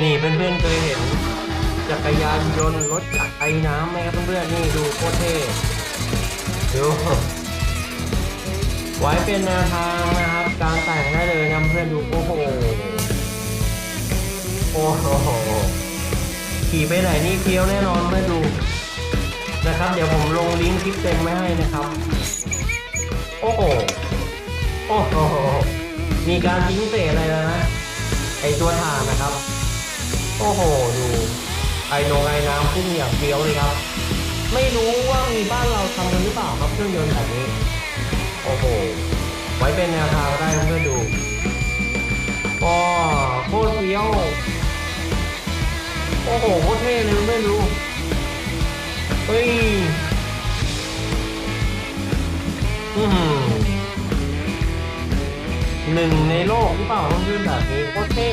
นี่เพื่อนๆเคยเห็นจักรยานยนต์รถจักรไอ้น้ำไหมครับเพื่อนๆนี่ดูโคตรเท่ดูไว้เป็นแนวทางนะครับ การแต่งได้เลยนะเพื่อนดูโอ้โหโอ้โหขี่ไปไหนนี่เคี้ยวแน่นอนเพื่อนดูนะครับ เดี๋ยวผมลงลิงก์คลิปเต็มไว้ให้นะครับ โอ้โหโอ้โหมีการทิ้งเศษอะไรแล้วนะไอตัวถ่านนะครับ โอ้โห ดูไอโนไอน้ำพุ่งอย่างเฟี้ยวเลยครับ ไม่รู้ว่ามีบ้านเราทำกันหรือเปล่าครับเครื่องยนต์แบบนี้ โอ้โห ไว้เป็นแนวทางได้เพื่อนดูก็โคตรเฟี้ยว โอ้โห โคตรเท่เลยเพื่อนดูเฮ้ยอือหือหนึ่งในโลกหรือเปล่าเพื่อนๆแบบนี้โคตรเท่